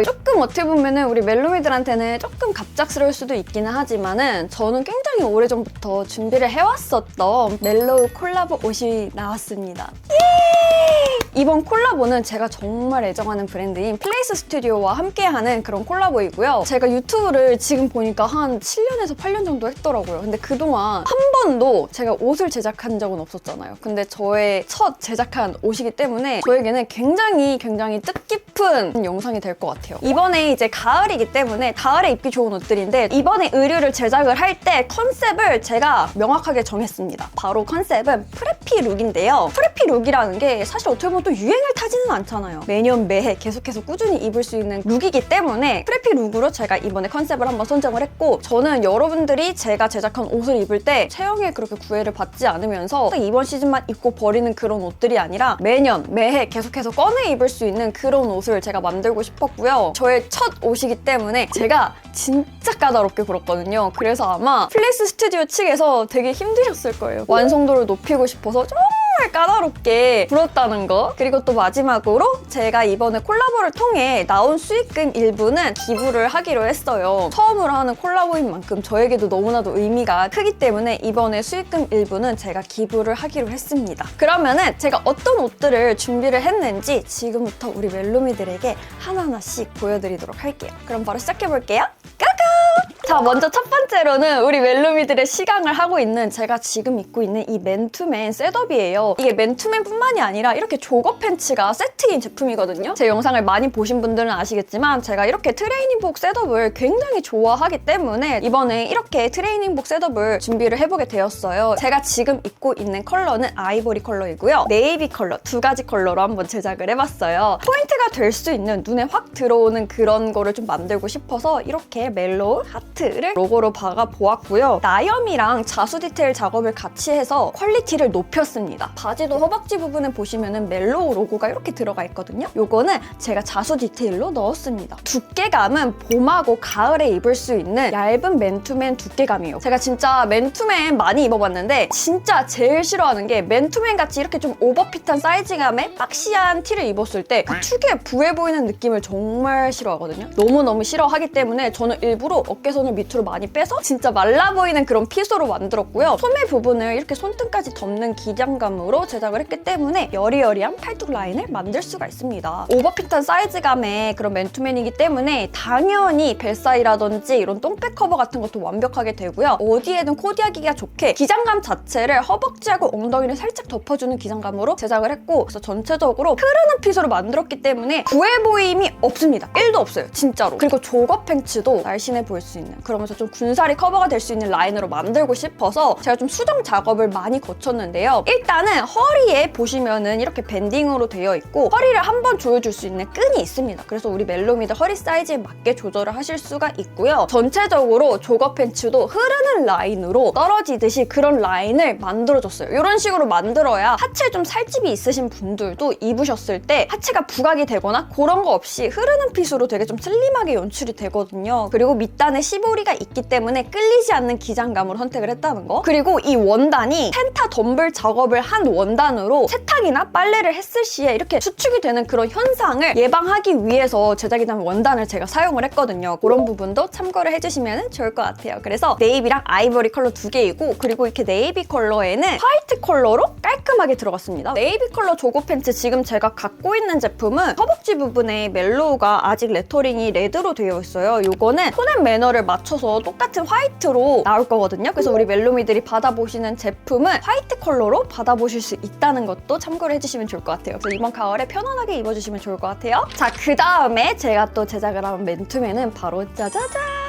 조금 어떻게 보면은 우리 멜로미들한테는 조금 갑작스러울 수도 있기는 하지만은 저는 굉장히 오래전부터 준비를 해왔었던 멜로우 콜라보 옷이 나왔습니다. 이번 콜라보는 제가 정말 애정하는 브랜드인 플레이스 스튜디오와 함께하는 그런 콜라보이고요. 제가 유튜브를 지금 보니까 한 7년에서 8년 정도 했더라고요. 근데 그동안 한 번도 제가 옷을 제작한 적은 없었잖아요. 근데 저의 첫 제작한 옷이기 때문에 저에게는 굉장히 굉장히 뜻깊 은 영상이 될 것 같아요. 이번에 이제 가을이기 때문에 가을에 입기 좋은 옷들인데 이번에 의류를 제작을 할 때 컨셉을 제가 명확하게 정했습니다. 바로 컨셉은 프레피 룩인데요. 프레피 룩이라는 게 사실 어떻게 보면 또 유행을 타지는 않잖아요. 매년 매해 계속해서 꾸준히 입을 수 있는 룩이기 때문에 프레피 룩으로 제가 이번에 컨셉을 한번 선정을 했고 저는 여러분들이 제가 제작한 옷을 입을 때 체형에 그렇게 구애를 받지 않으면서 딱 이번 시즌만 입고 버리는 그런 옷들이 아니라 매년 매해 계속해서 꺼내 입을 수 있는 그런 옷을 제가 만들고 싶었고요. 저의 첫 옷이기 때문에 제가 진짜 까다롭게 굴었거든요. 그래서 아마 플레이스 스튜디오 측에서 되게 힘드셨을 거예요. 완성도를 높이고 싶어서 정말 까다롭게 불었다는 거. 그리고 또 마지막으로 제가 이번에 콜라보를 통해 나온 수익금 일부는 기부를 하기로 했어요. 처음으로 하는 콜라보인 만큼 저에게도 너무나도 의미가 크기 때문에 이번에 수익금 일부는 제가 기부를 하기로 했습니다. 그러면은 제가 어떤 옷들을 준비를 했는지 지금부터 우리 멜로미들에게 하나하나씩 보여드리도록 할게요. 그럼 바로 시작해볼게요. 까까! 자, 먼저 첫 번째로는 우리 멜로미들의 시강을 하고 있는 제가 지금 입고 있는 이 맨투맨 셋업이에요. 이게 맨투맨뿐만이 아니라 이렇게 조거 팬츠가 세트인 제품이거든요. 제 영상을 많이 보신 분들은 아시겠지만 제가 이렇게 트레이닝복 셋업을 굉장히 좋아하기 때문에 이번에 이렇게 트레이닝복 셋업을 준비를 해보게 되었어요. 제가 지금 입고 있는 컬러는 아이보리 컬러이고요. 네이비 컬러 두 가지 컬러로 한번 제작을 해봤어요. 포인트가 될 수 있는 눈에 확 들어오는 그런 거를 좀 만들고 싶어서 이렇게 멜로우 하트를 로고로 박아 보았고요. 나염이랑 자수 디테일 작업을 같이 해서 퀄리티를 높였습니다. 바지도 허벅지 부분에 보시면은 멜로우 로고가 이렇게 들어가 있거든요. 요거는 제가 자수 디테일로 넣었습니다. 두께감은 봄하고 가을에 입을 수 있는 얇은 맨투맨 두께감이에요. 제가 진짜 맨투맨 많이 입어봤는데 진짜 제일 싫어하는 게 맨투맨 같이 이렇게 좀 오버핏한 사이즈감의 박시한 티를 입었을 때그 축에 부해 보이는 느낌을 정말 싫어하거든요. 너무너무 싫어하기 때문에 저는 일부러 어깨선을 밑으로 많이 빼서 진짜 말라 보이는 그런 핏으로 만들었고요. 소매 부분을 이렇게 손등까지 덮는 기장감으로 제작을 했기 때문에 여리여리한 팔뚝 라인을 만들 수가 있습니다. 오버핏한 사이즈감의 그런 맨투맨이기 때문에 당연히 벨사이라든지 이런 똥백 커버 같은 것도 완벽하게 되고요. 어디에든 코디하기가 좋게 기장감 자체를 허벅지하고 엉덩이를 살짝 덮어주는 기장감으로 제작을 했고 그래서 전체적으로 흐르는 핏으로 만들었기 때문에 부해 보임이 없습니다. 1도 없어요. 진짜로. 그리고 조거 팬츠도 날씬해 보일 수 있는 그러면서 좀 군살이 커버가 될 수 있는 라인으로 만들고 싶어서 제가 좀 수정 작업을 많이 거쳤는데요. 일단은 허리에 보시면은 이렇게 밴딩으로 되어 있고 허리를 한 번 조여줄 수 있는 끈이 있습니다. 그래서 우리 멜로미들 허리 사이즈에 맞게 조절을 하실 수가 있고요. 전체적으로 조거 팬츠도 흐르는 라인으로 떨어지듯이 그런 라인을 만들어줬어요. 이런 식으로 만들어야 하체에 좀 살집이 있으신 분들도 입으셨을 때 하체가 부각이 되거나 그런 거 없이 흐르는 핏으로 되게 좀 슬림하게 연출이 되거든요. 그리고 밑단에 시보리가 있기 때문에 끌리지 않는 기장감으로 선택을 했다는 거. 그리고 이 원단이 텐타 덤블 작업을 한 원단으로 세탁이나 빨래를 했을 시에 이렇게 수축이 되는 그런 현상을 예방하기 위해서 제작이 된 원단을 제가 사용을 했거든요. 그런 부분도 참고를 해주시면 좋을 것 같아요. 그래서 네이비랑 아이보리 컬러 두 개이고 그리고 이렇게 네이비 컬러에는 화이트 컬러로 깔끔하게 들어갔습니다. 네이비 컬러 조거 팬츠 지금 제가 갖고 있는 제품은 허벅지 부분에 멜로우가 아직 레터링이 레드로 되어 있어요. 요거는 톤앤 매너를 맞춰서 똑같은 화이트로 나올 거거든요. 그래서 우리 멜로미들이 받아보시는 제품은 화이트 컬러로 받아보 실 수 있다는 것도 참고를 해주시면 좋을 것 같아요. 그래서 이번 가을에 편안하게 입어주시면 좋을 것 같아요. 자, 그 다음에 제가 또 제작을 한 맨투맨은 바로 짜자잔!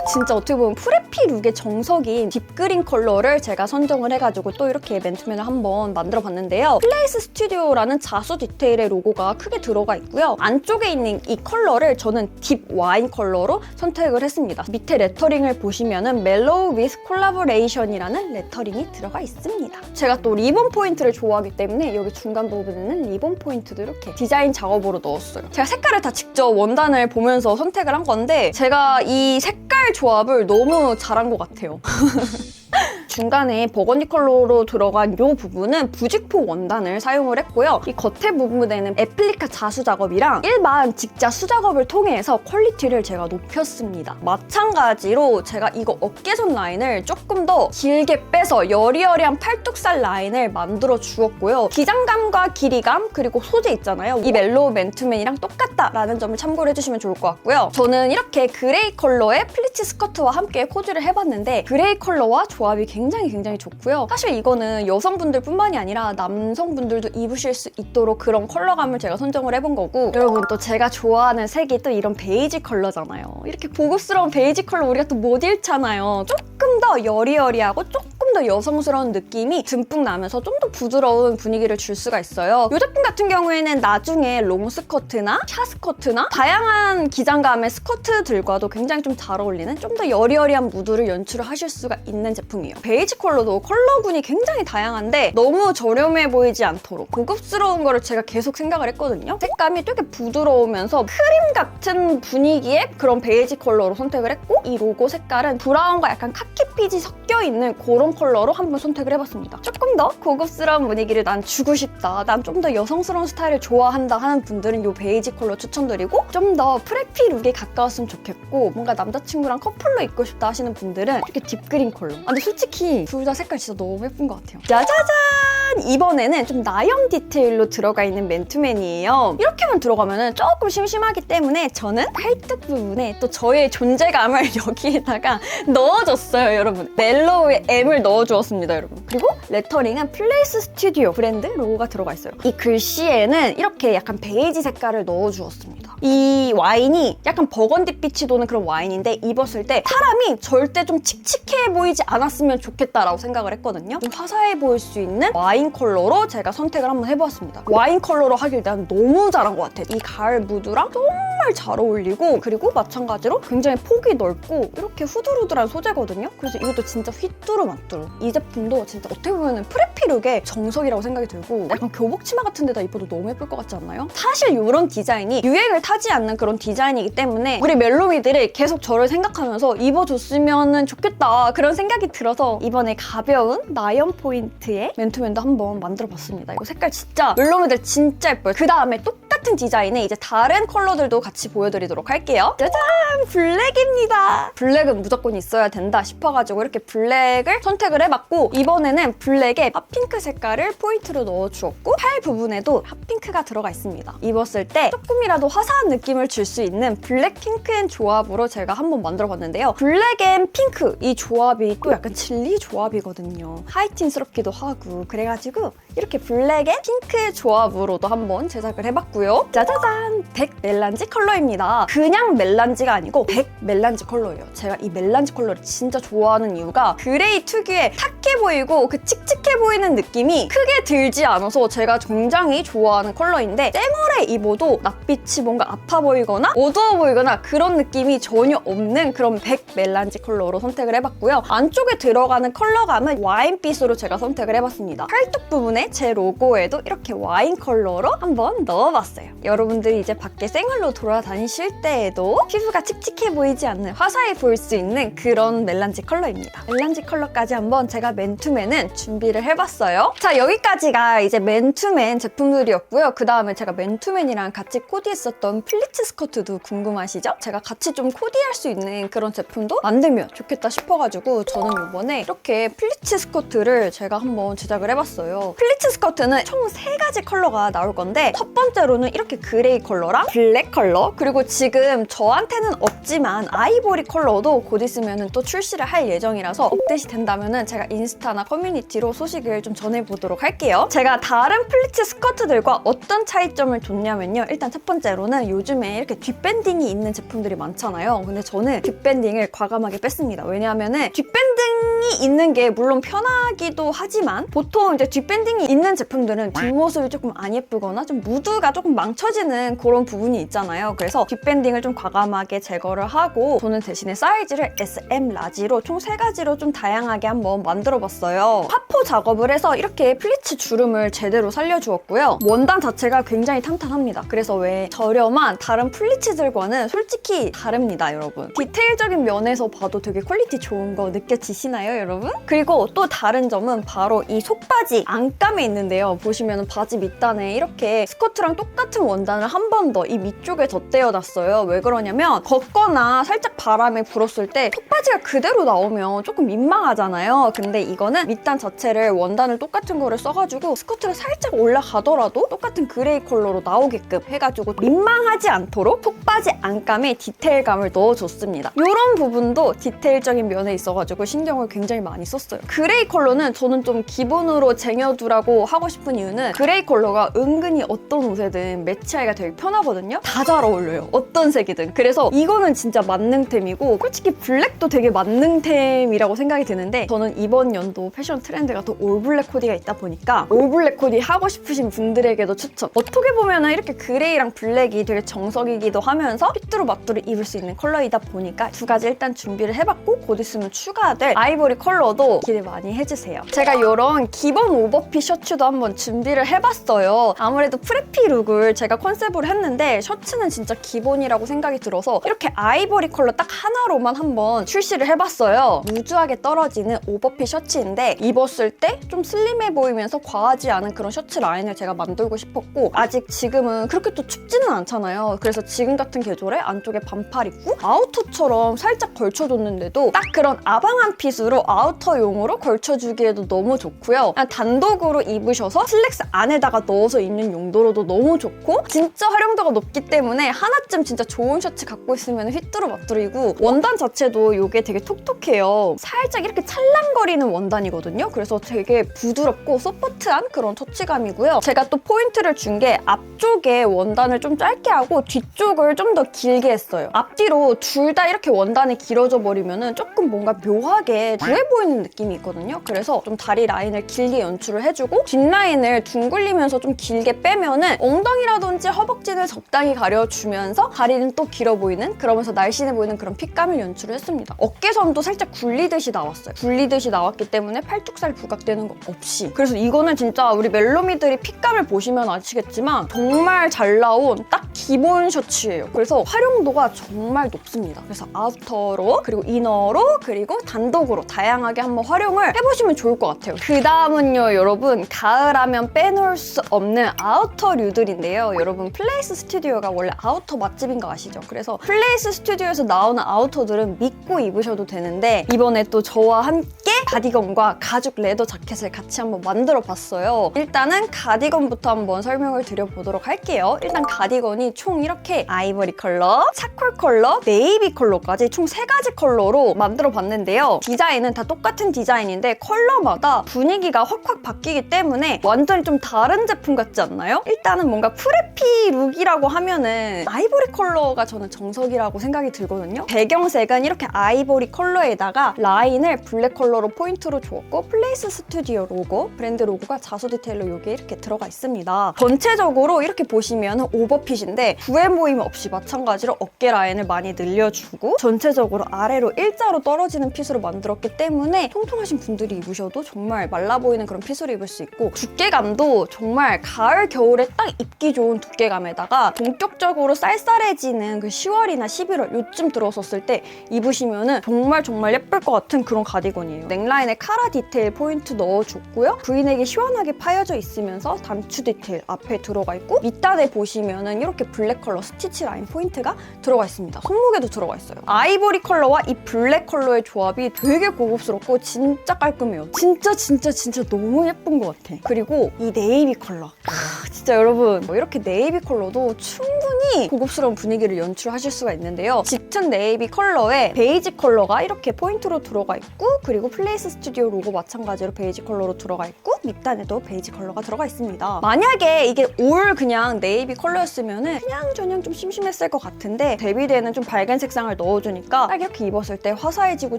딱 진짜 어떻게 보면 프레피 룩의 정석인 딥그린 컬러를 제가 선정을 해가지고 또 이렇게 맨투맨을 한번 만들어 봤는데요. 플레이스 스튜디오라는 자수 디테일의 로고가 크게 들어가 있고요. 안쪽에 있는 이 컬러를 저는 딥 와인 컬러로 선택을 했습니다. 밑에 레터링을 보시면은 멜로우 위스 콜라보레이션이라는 레터링이 들어가 있습니다. 제가 또 리본 포인트를 좋아하기 때문에 여기 중간 부분에는 리본 포인트도 이렇게 디자인 작업으로 넣었어요. 제가 색깔을 다 직접 원단을 보면서 선택을 한 건데 제가 이 색깔 조합을 너무 잘한 것 같아요. 중간에 버건디 컬러로 들어간 이 부분은 부직포 원단을 사용을 했고요. 이 겉에 부분에는 애플리카 자수 작업이랑 일반 직자 수작업을 통해서 퀄리티를 제가 높였습니다. 마찬가지로 제가 이거 어깨선 라인을 조금 더 길게 빼서 여리여리한 팔뚝살 라인을 만들어 주었고요. 기장감과 길이감 그리고 소재 있잖아요. 이 멜로우 맨투맨이랑 똑같다라는 점을 참고를 해주시면 좋을 것 같고요. 저는 이렇게 그레이 컬러의 플리츠 스커트와 함께 코디를 해봤는데 그레이 컬러와 조합이 굉장히 굉장히 좋고요. 사실 이거는 여성분들 뿐만이 아니라 남성분들도 입으실 수 있도록 그런 컬러감을 제가 선정을 해본 거고 여러분 또 제가 좋아하는 색이 또 이런 베이지 컬러잖아요. 이렇게 고급스러운 베이지 컬러 우리가 또 못 잃잖아요. 조금 더 여리여리하고 조금 더 여성스러운 느낌이 듬뿍 나면서 좀 더 부드러운 분위기를 줄 수가 있어요. 이 제품 같은 경우에는 나중에 롱 스커트나 샤 스커트나 다양한 기장감의 스커트들과도 굉장히 좀 잘 어울리는 좀 더 여리여리한 무드를 연출을 하실 수가 있는 제품이에요. 베이지 컬러도 컬러군이 굉장히 다양한데 너무 저렴해 보이지 않도록 고급스러운 거를 제가 계속 생각을 했거든요. 색감이 되게 부드러우면서 크림 같은 분위기의 그런 베이지 컬러로 선택을 했고 이 로고 색깔은 브라운과 약간 카키 빛이 섞여 있는 그런 컬러로 한번 선택을 해봤습니다. 조금 더 고급스러운 분위기를 난 주고 싶다. 난 좀 더 여성스러운 스타일을 좋아한다 하는 분들은 이 베이지 컬러 추천드리고 좀 더 프레피 룩에 가까웠으면 좋겠고 뭔가 남자친구랑 커플로 입고 싶다 하시는 분들은 이렇게 딥그린 컬러. 아, 근데 솔직히 둘 다 색깔 진짜 너무 예쁜 것 같아요. 짜자잔! 이번에는 좀 나염 디테일로 들어가 있는 맨투맨이에요. 이렇게만 들어가면 조금 심심하기 때문에 저는 팔뚝 부분에 또 저의 존재감을 여기에다가 넣어줬어요, 여러분. 멜로우의 M을 넣어주었습니다, 여러분. 그리고 레터링은 플레이스 스튜디오 브랜드 로고가 들어가 있어요. 이 글씨에는 이렇게 약간 베이지 색깔을 넣어주었습니다. 이 와인이 약간 버건디빛이 도는 그런 와인인데 입었을 때 사람이 절대 좀 칙칙해 보이지 않았으면 좋겠다라고 생각을 했거든요. 좀 화사해 보일 수 있는 와인 컬러로 제가 선택을 한번 해보았습니다. 와인 컬러로 하길 난 너무 잘한 것 같아. 이 가을 무드랑 정말 잘 어울리고 그리고 마찬가지로 굉장히 폭이 넓고 이렇게 후두루두한 소재거든요. 그래서 이것도 진짜 휘뚜루마뚜루. 이 제품도 진짜 어떻게 보면 프레피 룩의 정석이라고 생각이 들고 약간 교복 치마 같은 데다 입어도 너무 예쁠 것 같지 않나요? 사실 이런 디자인이 유행을 타지 않는 그런 디자인이기 때문에 우리 멜로미들이 계속 저를 생각하면서 입어줬으면 좋겠다 그런 생각이 들어서 이번에 가벼운 나염 포인트의 맨투맨도 한번 만들어 봤습니다. 이거 색깔 진짜 멜로미들 진짜 예뻐요. 그 다음에 똑같은 디자인에 이제 다른 컬러들도 같이 보여드리도록 할게요. 짜잔! 블랙입니다. 블랙은 무조건 있어야 된다 싶어가지고 이렇게 블랙을 선택을 해봤고 이번에는 블랙에 핫핑크 색깔을 포인트로 넣어주었고 팔 부분에도 핫핑크가 들어가 있습니다. 입었을 때 조금이라도 화사한 느낌을 줄 수 있는 블랙 핑크 앤 조합으로 제가 한번 만들어봤는데요. 블랙 앤 핑크 이 조합이 또 약간 진리 조합이거든요. 하이틴스럽기도 하고 그래가지고 이렇게 블랙 앤 핑크 조합으로도 한번 제작을 해봤고요. 짜자잔! 백 멜란지 컬러입니다. 그냥 멜란지가 아니고 백 멜란지 컬러예요. 제가 이 멜란지 컬러를 진짜 좋아하는 이유가 그레이 특유의 탁해 보이고 그 칙칙해 보이는 느낌이 크게 들지 않아서 제가 굉장히 좋아하는 컬러인데 쨍얼에 입어도 낯빛이 뭔가 아파 보이거나 어두워 보이거나 그런 느낌이 전혀 없는 그런 백 멜란지 컬러로 선택을 해봤고요. 안쪽에 들어가는 컬러감은 와인빛으로 제가 선택을 해봤습니다. 팔뚝 부분에 제 로고에도 이렇게 와인 컬러로 한번 넣어봤 어요. 여러분들이 이제 밖에 생얼로 돌아다니실 때에도 피부가 칙칙해 보이지 않는 화사해 보일 수 있는 그런 멜란지 컬러입니다. 멜란지 컬러까지 한번 제가 맨투맨은 준비를 해봤어요. 자 여기까지가 이제 맨투맨 제품들이었고요. 그 다음에 제가 맨투맨이랑 같이 코디했었던 플리츠 스커트도 궁금하시죠? 제가 같이 좀 코디할 수 있는 그런 제품도 만들면 좋겠다 싶어가지고 저는 이번에 이렇게 플리츠 스커트를 제가 한번 제작을 해봤어요. 플리츠 스커트는 총세 가지 컬러가 나올 건데 첫 번째로는 이렇게 그레이 컬러랑 블랙 컬러 그리고 지금 저한테는 없지만 아이보리 컬러도 곧 있으면 또 출시를 할 예정이라서 업데이트 된다면 제가 인스타나 커뮤니티로 소식을 좀 전해보도록 할게요. 제가 다른 플리츠 스커트들과 어떤 차이점을 뒀냐면요. 일단 첫 번째로는 요즘에 이렇게 뒷밴딩이 있는 제품들이 많잖아요. 근데 저는 뒷밴딩을 과감하게 뺐습니다. 왜냐하면 뒷밴딩이 있는 게 물론 편하기도 하지만 보통 이제 뒷밴딩이 있는 제품들은 뒷모습이 조금 안 예쁘거나 좀 무드가 조금 망쳐지는 그런 부분이 있잖아요. 그래서 뒷밴딩을 좀 과감하게 제거를 하고 저는 대신에 사이즈를 SM 라지로 총 세 가지로 좀 다양하게 한번 만들어봤어요. 파포 작업을 해서 이렇게 플리츠 주름을 제대로 살려주었고요. 원단 자체가 굉장히 탄탄합니다. 그래서 왜 저렴한 다른 플리츠들과는 솔직히 다릅니다, 여러분. 디테일적인 면에서 봐도 되게 퀄리티 좋은 거 느껴지시나요, 여러분? 그리고 또 다른 점은 바로 이 속바지 안감에 있는데요. 보시면 바지 밑단에 이렇게 스커트랑 똑같은 원단을 한 번더이 밑쪽에 덧대어놨어요. 왜 그러냐면 걷거나 살짝 바람에 불었을 때 속바지가 그대로 나오면 조금 민망하잖아요. 근데 이거는 밑단 자체를 원단을 똑같은 거를 써가지고 스커트가 살짝 올라가더라도 똑같은 그레이 컬러로 나오게끔 해가지고 민망하지 않도록 속바지 안감에 디테일감을 넣어줬습니다. 이런 부분도 디테일적인 면에 있어가지고 신경을 굉장히 많이 썼어요. 그레이 컬러는 저는 좀 기본으로 쟁여두라고 하고 싶은 이유는 그레이 컬러가 은근히 어떤 옷에든 매치하기가 되게 편하거든요. 다 잘 어울려요. 어떤 색이든. 그래서 이거는 진짜 만능템이고 솔직히 블랙도 되게 만능템이라고 생각이 드는데 저는 이번 연도 패션 트렌드가 또 올블랙 코디가 있다 보니까 올블랙 코디 하고 싶으신 분들에게도 추천. 어떻게 보면 이렇게 그레이랑 블랙이 되게 정석이기도 하면서 삐뚤어맞뚤어 입을 수 있는 컬러이다 보니까 두 가지 일단 준비를 해봤고 곧 있으면 추가될 아이보리 컬러도 기대 많이 해주세요. 제가 이런 기본 오버핏 셔츠도 한번 준비를 해봤어요. 아무래도 프레피 룩을 제가 컨셉으로 했는데 셔츠는 진짜 기본이라고 생각이 들어서 이렇게 아이보리 컬러 딱 하나로만 한번 출시를 해봤어요. 무주하게 떨어지는 오버핏 셔츠인데 입었을 때 좀 슬림해 보이면서 과하지 않은 그런 셔츠 라인을 제가 만들고 싶었고 아직 지금은 그렇게 또 춥지는 않잖아요. 그래서 지금 같은 계절에 안쪽에 반팔 입고 아우터처럼 살짝 걸쳐줬는데도 딱 그런 아방한 핏으로 아우터용으로 걸쳐주기에도 너무 좋고요. 그냥 단독으로 입으셔서 슬랙스 안에다가 넣어서 입는 용도로도 너무 좋고 진짜 활용도가 높기 때문에 하나쯤 진짜 좋은 셔츠 갖고 있으면 휘뚜루 마뚜루이고 원단 자체도 이게 되게 톡톡해요. 살짝 이렇게 찰랑거리는 원단이거든요. 그래서 되게 부드럽고 소프트한 그런 터치감이고요. 제가 또 포인트를 준 게 앞쪽에 원단을 좀 짧게 하고 뒤쪽을 좀 더 길게 했어요. 앞뒤로 둘 다 이렇게 원단이 길어져 버리면 조금 뭔가 묘하게 부해 보이는 느낌이 있거든요. 그래서 좀 다리 라인을 길게 연출을 해주고 뒷라인을 둥글리면서 좀 길게 빼면은 엉덩이 라든지 허벅지를 적당히 가려주면서 다리는 또 길어 보이는 그러면서 날씬해 보이는 그런 핏감을 연출을 했습니다. 어깨선도 살짝 굴리듯이 나왔어요. 굴리듯이 나왔기 때문에 팔뚝살 부각되는 거 없이 그래서 이거는 진짜 우리 멜로미들이 핏감을 보시면 아시겠지만 정말 잘 나온 딱 기본 셔츠예요. 그래서 활용도가 정말 높습니다. 그래서 아우터로 그리고 이너로 그리고 단독으로 다양하게 한번 활용을 해보시면 좋을 것 같아요. 그 다음은요 여러분 가을하면 빼놓을 수 없는 아우터 류들인데 요. 여러분 플레이스 스튜디오가 원래 아우터 맛집인 거 아시죠? 그래서 플레이스 스튜디오에서 나오는 아우터들은 믿고 입으셔도 되는데 이번에 또 저와 함께 가디건과 가죽 레더 자켓을 같이 한번 만들어 봤어요. 일단은 가디건부터 한번 설명을 드려보도록 할게요. 일단 가디건이 총 이렇게 아이보리 컬러, 차콜 컬러, 네이비 컬러까지 총 세 가지 컬러로 만들어 봤는데요. 디자인은 다 똑같은 디자인인데 컬러마다 분위기가 확확 바뀌기 때문에 완전히 좀 다른 제품 같지 않나요? 일단은 뭔가 프레피 룩이라고 하면은 아이보리 컬러가 저는 정석이라고 생각이 들거든요. 배경색은 이렇게 아이보리 컬러에다가 라인을 블랙 컬러로 포인트로 주었고 플레이스 스튜디오 로고, 브랜드 로고가 자수 디테일로 여기에 이렇게 들어가 있습니다. 전체적으로 이렇게 보시면 오버핏인데 부해 모임 없이 마찬가지로 어깨 라인을 많이 늘려주고 전체적으로 아래로 일자로 떨어지는 핏으로 만들었기 때문에 통통하신 분들이 입으셔도 정말 말라 보이는 그런 핏으로 입을 수 있고 두께감도 정말 가을 겨울에 딱 입기 좋은 두께감에다가 본격적으로 쌀쌀해지는 그 10월이나 11월 요쯤 들어섰을 때 입으시면은 정말 정말 예쁠 것 같은 그런 가디건이에요. 넥라인에 카라 디테일 포인트 넣어줬고요. 브이넥이 시원하게 파여져 있으면서 단추 디테일 앞에 들어가 있고 밑단에 보시면은 이렇게 블랙 컬러 스티치 라인 포인트가 들어가 있습니다. 손목에도 들어가 있어요. 아이보리 컬러와 이 블랙 컬러의 조합이 되게 고급스럽고 진짜 깔끔해요. 진짜 진짜 진짜 너무 예쁜 것 같아. 그리고 이 네이비 컬러. 아, 진짜 여러분 뭐 이렇게 네이비 컬러도 충분히 굉장히 고급스러운 분위기를 연출하실 수가 있는데요. 짙은 네이비 컬러에 베이지 컬러가 이렇게 포인트로 들어가 있고 그리고 플레이스 스튜디오 로고 마찬가지로 베이지 컬러로 들어가 있고 밑단에도 베이지 컬러가 들어가 있습니다. 만약에 이게 올 그냥 네이비 컬러였으면 그냥 저냥 좀 심심했을 것 같은데 데뷔대에는 좀 밝은 색상을 넣어주니까 딱 이렇게 입었을 때 화사해지고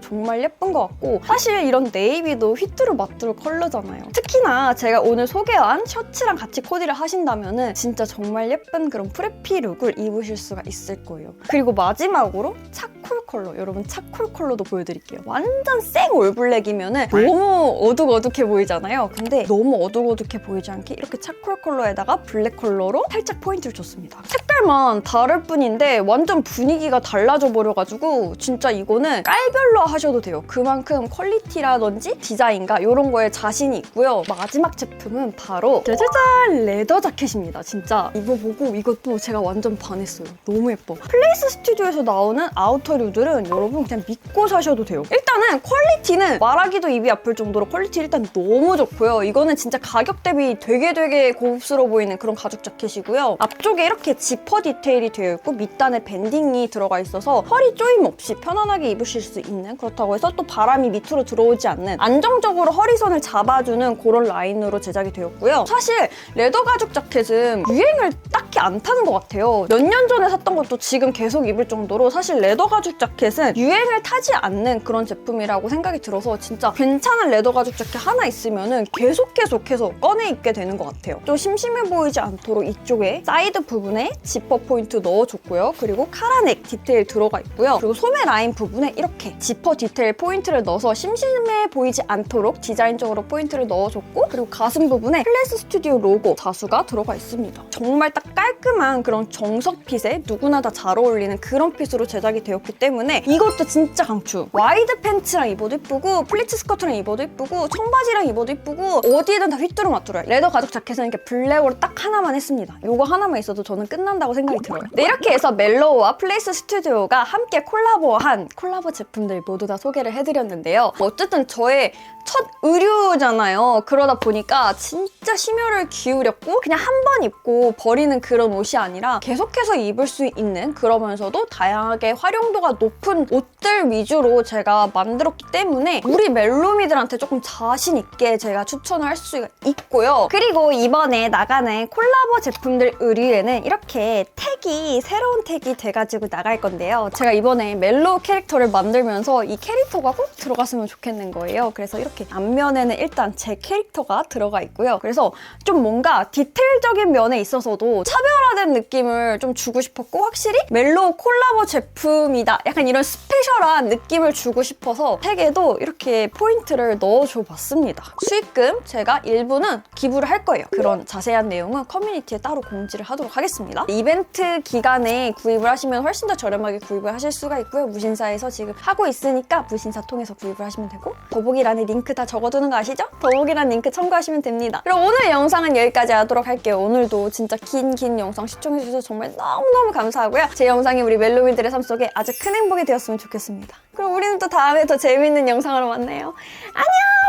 정말 예쁜 것 같고 사실 이런 네이비도 휘뚜루 마뚜루 컬러잖아요. 특히나 제가 오늘 소개한 셔츠랑 같이 코디를 하신다면 진짜 정말 예쁜 그런 프레피 룩을 입으실 수가 있을 거예요. 그리고 마지막으로 컬러 여러분 차콜 컬러도 보여드릴게요. 완전 생 올블랙이면 너무 어둑어둑해 보이잖아요. 근데 너무 어둑어둑해 보이지 않게 이렇게 차콜 컬러에다가 블랙 컬러로 살짝 포인트를 줬습니다. 색깔만 다를 뿐인데 완전 분위기가 달라져 버려가지고 진짜 이거는 깔별로 하셔도 돼요. 그만큼 퀄리티라든지 디자인과 이런 거에 자신이 있고요. 마지막 제품은 바로 짜자잔 레더 자켓입니다. 진짜 이거 보고 이것도 제가 완전 반했어요. 너무 예뻐. 플레이스 스튜디오에서 나오는 아우터 류 들은 여러분 그냥 믿고 사셔도 돼요. 일단은 퀄리티는 말하기도 입이 아플 정도로 퀄리티 일단 너무 좋고요. 이거는 진짜 가격 대비 되게 되게 고급스러워 보이는 그런 가죽 자켓이고요. 앞쪽에 이렇게 지퍼 디테일이 되어 있고 밑단에 밴딩이 들어가 있어서 허리 조임 없이 편안하게 입으실 수 있는 그렇다고 해서 또 바람이 밑으로 들어오지 않는 안정적으로 허리선을 잡아주는 그런 라인으로 제작이 되었고요. 사실 레더 가죽 자켓은 유행을 딱히 안 타는 것 같아요. 몇 년 전에 샀던 것도 지금 계속 입을 정도로 사실 레더 가죽 자켓 은 유행을 타지 않는 그런 제품이라고 생각이 들어서 진짜 괜찮은 레더 가죽 자켓 하나 있으면은 계속 계속해서 꺼내 입게 되는 것 같아요. 좀 심심해 보이지 않도록 이쪽에 사이드 부분에 지퍼 포인트 넣어줬고요. 그리고 카라넥 디테일 들어가 있고요. 그리고 소매 라인 부분에 이렇게 지퍼 디테일 포인트를 넣어서 심심해 보이지 않도록 디자인적으로 포인트를 넣어줬고 그리고 가슴 부분에 플래스 스튜디오 로고 자수가 들어가 있습니다. 정말 딱 깔끔한 그런 정석 핏에 누구나 다 잘 어울리는 그런 핏으로 제작이 되었기 때문에 이것도 진짜 강추. 와이드 팬츠랑 입어도 이쁘고 플리츠 스커트랑 입어도 이쁘고 청바지랑 입어도 이쁘고 어디에든 다 휘뚜루마뚜루해. 레더 가죽 자켓은 이렇게 블랙으로 딱 하나만 했습니다. 이거 하나만 있어도 저는 끝난다고 생각이 들어요. 네, 이렇게 해서 멜로우와 플레이스 스튜디오가 함께 콜라보한 콜라보 제품들 모두 다 소개를 해드렸는데요. 어쨌든 저의 첫 의류잖아요. 그러다 보니까 진짜 심혈을 기울였고 그냥 한 번 입고 버리는 그런 옷이 아니라 계속해서 입을 수 있는 그러면서도 다양하게 활용도가 높은 옷들 위주로 제가 만들었기 때문에 우리 멜로미들한테 조금 자신 있게 제가 추천을 할 수가 있고요. 그리고 이번에 나가는 콜라보 제품들 의류에는 이렇게 택이 새로운 택이 돼가지고 나갈 건데요. 제가 이번에 멜로 캐릭터를 만들면서 이 캐릭터가 꼭 들어갔으면 좋겠는 거예요. 그래서 이렇게 앞면에는 일단 제 캐릭터가 들어가 있고요. 그래서 좀 뭔가 디테일적인 면에 있어서도 차별화된 느낌을 좀 주고 싶었고 확실히 멜로 콜라보 제품이다. 약간 이런 스페셜한 느낌을 주고 싶어서 택에도 이렇게 포인트를 넣어줘 봤습니다. 수익금 제가 일부는 기부를 할 거예요. 그런 자세한 내용은 커뮤니티에 따로 공지를 하도록 하겠습니다. 이벤트 기간에 구입을 하시면 훨씬 더 저렴하게 구입을 하실 수가 있고요. 무신사에서 지금 하고 있으니까 무신사 통해서 구입을 하시면 되고 더보기란에 링크 다 적어두는 거 아시죠? 더보기란 링크 참고하시면 됩니다. 그럼 오늘 영상은 여기까지 하도록 할게요. 오늘도 진짜 긴 긴 영상 시청해주셔서 정말 너무너무 감사하고요. 제 영상이 우리 멜로미들의 삶 속에 아주 큰 행복이 되었으면 좋겠습니다. 그럼 우리는 또 다음에 더 재밌는 영상으로 만나요. 안녕!